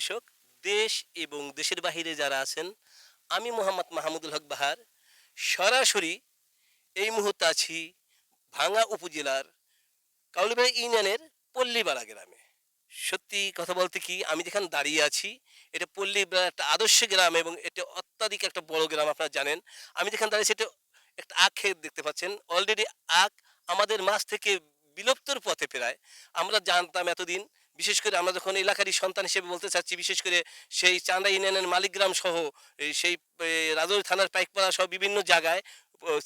দর্শক, দেশ এবং দেশের বাহিরে যারা আছেন, আমি মোহাম্মদ মাহমুদুল হক বাহার। সরাসরি এই মুহূর্তে আছি ভাঙ্গা উপজেলার কাউলিবাড়ি ইউনিয়নের পল্লীপাড়া গ্রামে। সত্যি কথা বলতে কি, আমি যেখানে দাঁড়িয়ে আছি, এটা পল্লীপাড়া একটা আদর্শ গ্রাম এবং এটা অত্যাধিক একটা বড় গ্রাম আপনারা জানেন। আমি যেখানে দাঁড়িয়েছি এটা একটা আখ ক্ষেত দেখতে পাচ্ছেন। অলরেডি আখ আমাদের মাছ থেকে বিলুপ্তর পথে প্রায়। আমরা জানতাম এতদিন বিশেষ করে আমরা যখন এলাকারই সন্তান হিসেবে বলতে চাচ্ছি, বিশেষ করে সেই চান্দা ইউনিয়নের মালিকগ্রাম সহ সেই রাজৌরি থানার পাইকপাড়া সহ বিভিন্ন জায়গায়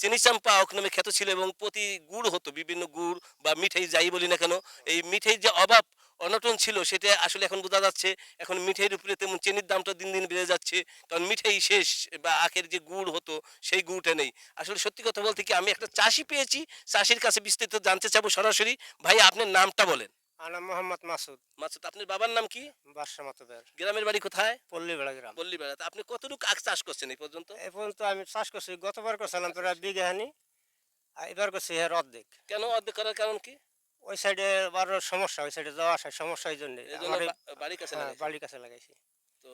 চিনিচাম্পা অক নামে খ্যাত ছিল এবং প্রতি গুড় হতো, বিভিন্ন গুড় বা মিঠাই যাই বলি না কেন, এই মিঠাই যে অভাব, অনটন ছিল সেটা আসলে এখন বোঝা যাচ্ছে, এখন মিঠাইয়ের উপরে তেমন চিনির দামটা দিন দিন বেড়ে যাচ্ছে, কারণ মিঠাই শেষ বা আখের যে গুড় হতো, সেই গুড়টা নেই। আসলে সত্যি কথা বলতে কি, আমি একটা চাষি পেয়েছি, চাষির কাছে বিস্তারিত জানতে চাবো সরাসরি। ভাই, আপনার নামটা বলেন। আনা মোহাম্মদ মাসুদ। মাসুদ আপনার বাবার নাম কি? বাদশা মাতুদার। গ্রামের বাড়ি কোথায়? পল্লী বেড়া গ্রাম। বললি বেড়াতে আপনি কতটুকু আখ চাষ করছেন এই পর্যন্ত? এই পর্যন্ত আমি চাষ করছি গতবার করছিলাম তোরা বিঘাহানি আর এবার করছি এর অর্ধেক। কেন অর্ধেক করার কারণ কি? ওই সাইডে বারো সমস্যা ওই সাইডে যাওয়া আসার সমস্যা এই জন্য বাড়ির কাছে লাগাইছেন। বাড়ির কাছে লাগাইছি। তো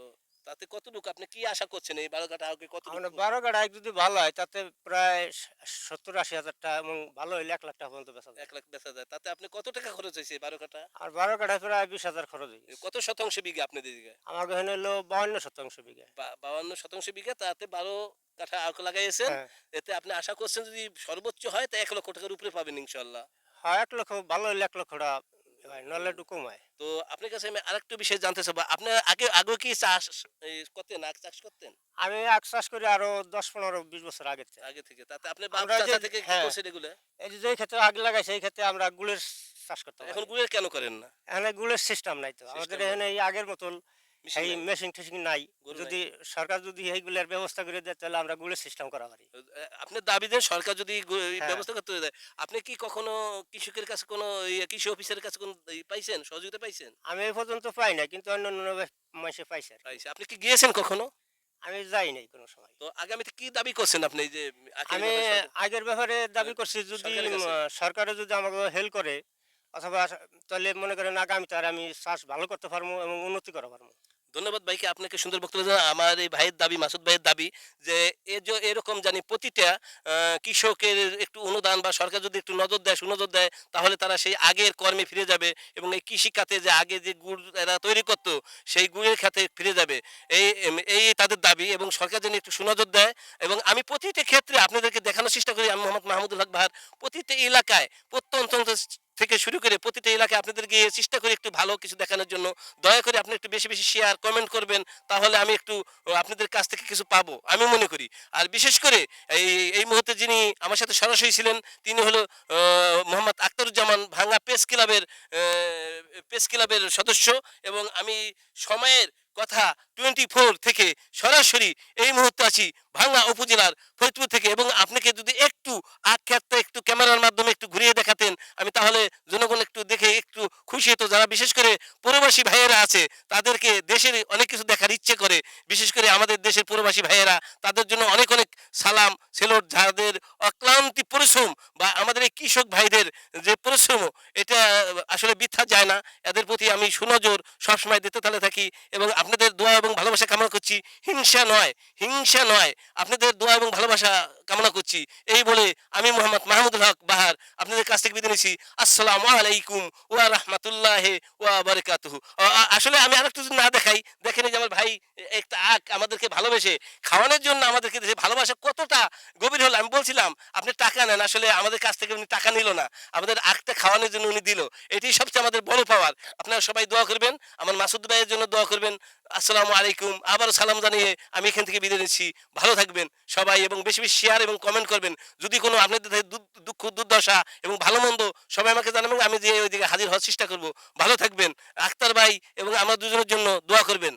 তাতে কতটুকু আপনি কি আশা করছেন এই বারো কাটা আগে কত আমরা বারো গাড়া যদি ভালো হয় তাতে প্রায় সত্তর আশি হাজার টাকা এবং ভালো হইলে এক লাখ টাকা পর্যন্ত বেচা যায়। এক লাখ বেচা যায়। তাতে আপনি কত টাকা খরচ হয়েছে বারো কাটা আর বারো গাড়ায় প্রায় বিশ হাজার খরচ হয়েছে। কত শতাংশ বিঘা আপনাদের দিকে আমার এখানে হলো বাউন্ন শতাংশ বিঘা। বাউান্ন শতাংশ বিঘা তাতে বারো কাঠা আখ লাগাইয়েছেন হ্যাঁ। এতে আপনি আশা করছেন যদি সর্বোচ্চ হয় তা এক লক্ষ টাকার উপরে পাবেন ইনশাল্লাহ হ্যাঁ এক লক্ষ ভালো হইলে এক লক্ষ টাকা হয়, নলে একটু কমায়। তো আপনার কাছে আমি আরেকটু বিষয় জানতে চাবো আপনার আগে আগে কি চাষ করতেন আখ চাষ করতেন? আমি আখ চাষ করি আরও দশ পনেরো বিশ বছর আগে থেকে। আগে থেকে তাতে আপনি আমরা যে- থেকে কি হ্যাঁ। করছেন এগুলো? এই যে ক্ষেত্রে আগ লাগাইছে সেই ক্ষেত্রে আমরা গুলের চাষ করতে এখন গুলের গুড়ের কেন করেন না? এখানে গুলের সিস্টেম নাই তো। আমাদের এখানে এই আগের মতন এই মেশিন টেশিন নাই। যদি সরকার যদি এইগুলোর ব্যবস্থা করে দেয় তাহলে আমরা সিস্টেম করা পারি। আপনার দাবি দেন সরকার যদি হ্যাঁ। ব্যবস্থা করতে দেয় আপনি কি কখনো কৃষকের কাছে কোনো কৃষি অফিসারের কাছে কোনো পাইছেন সহযোগিতা পাইছেন? আমি এই পর্যন্ত পাই না কিন্তু অন্য অন্য মানুষে পাইছে পাইছে। আপনি কি গিয়েছেন কখনো? আমি যাই নাই কোনো সময়। তো আগামীতে কি দাবি করছেন আপনি যে আমি আগের ব্যাপারে দাবি করছি যদি সরকারে যদি আমাকে হেল্প করে অথবা তাহলে মনে করেন আগামীতে আর আমি চাষ ভালো করতে পারব এবং উন্নতি করা পারব ধন্যবাদ ভাইকে, আপনাকে সুন্দর বক্তব্য। আমার এই ভাইয়ের দাবি, মাসুদ ভাইয়ের দাবি যে, এ যে, এরকম জানি প্রতিটা কৃষকের একটু অনুদান বা সরকার যদি একটু নজর দেয়, সুনজর দেয়, তাহলে তারা সেই আগের কর্মে ফিরে যাবে এবং এই কৃষি খাতে যে আগে যে গুড় এরা তৈরি করতো, সেই গুড়ের খাতে ফিরে যাবে এই এই তাদের দাবি এবং সরকার যেন একটু সুনজর দেয় এবং আমি প্রতিটা ক্ষেত্রে আপনাদেরকে দেখানোর চেষ্টা করি, আমি মোহাম্মদ মাহমুদুল হক বাহার প্রতিটা এলাকায় প্রত্যন্ত থেকে শুরু করে প্রতিটা এলাকায় আপনাদের গিয়ে চেষ্টা করি একটু ভালো কিছু দেখানোর জন্য দয়া করে আপনি একটু বেশি বেশি শেয়ার কমেন্ট করবেন, তাহলে আমি একটু আপনাদের কাছ থেকে কিছু পাবো, আমি মনে করি। আর বিশেষ করে এই এই মুহূর্তে যিনি আমার সাথে সরাসরি ছিলেন, তিনি হলো মোহাম্মদ আখতারুজ্জামান ভাঙ্গা প্রেস ক্লাবের প্রেস ক্লাবের সদস্য এবং আমি সময়ের কথা টোয়েন্টি ফোর থেকে সরাসরি এই মুহূর্তে আছি ভাঙ্গা উপজেলার ফরিদপুর থেকে এবং আপনাকে যদি একটু আখ্যাতটা একটু ক্যামেরার মাধ্যমে একটু ঘুরিয়ে দেখাতেন আমি তাহলে জনগণ একটু দেখে একটু খুশি হতো যারা বিশেষ করে প্রবাসী ভাইয়েরা আছে তাদেরকে দেশের অনেক কিছু দেখার ইচ্ছে করে। বিশেষ করে আমাদের দেশের প্রবাসী ভাইয়েরা, তাদের জন্য অনেক অনেক সালাম, সেলোট, যাদের অক্লান্তি পরিশ্রম বা আমাদের এই কৃষক ভাইদের যে পরিশ্রম, এটা আসলে বৃথা যায় না। এদের প্রতি আমি সুনজর সবসময় দিতে তালে থাকি এবং আপনাদের দোয়া এবং ভালোবাসা কামনা করছি। হিংসা নয় হিংসা নয়, আপনাদের দোয়া এবং ভালোবাসা কামনা করছি। এই বলে আমি মোহাম্মদ মাহমুদুল হক বাহার আপনাদের কাছ থেকে বিদায় নিচ্ছি। আসসালামু আলাইকুম ওয়া রাহমাতুল্লাহ ওয়া বারাকাতুহু। আসলে আমি আরেকটু যদি না দেখাই, দেখেন যে আমার ভাই একটা আখ আমাদেরকে ভালোবেসে, খাওয়ানোর জন্য আমাদেরকে দেশে ভালোবাসা কতটা গভীর হলো, আমি বলছিলাম, আপনি টাকা নেন, আসলে আমাদের কাছ থেকে উনি টাকা নিল না, আমাদের আখটা খাওয়ানোর জন্য উনি দিল। এটি সবচেয়ে আমাদের বড় পাওয়ার আপনারা সবাই দোয়া করবেন, আমার মাসুদ ভাইয়ের জন্য দোয়া করবেন আসসালামু আলাইকুম আবারও সালাম জানিয়ে আমি এখান থেকে বিদায় নিচ্ছি। ভালো থাকবেন সবাই এবং বেশি বেশি শেয়ার এবং কমেন্ট করবেন। যদি কোনো আপনাদের দুঃখ, দুর্দশা এবং ভালো মন্দ সবাই আমাকে জানাবেন, আমি যে ওইদিকে হাজির হওয়ার চেষ্টা করব। ভালো থাকবেন। আক্তার ভাই এবং আমার দুজনের জন্য দোয়া করবেন।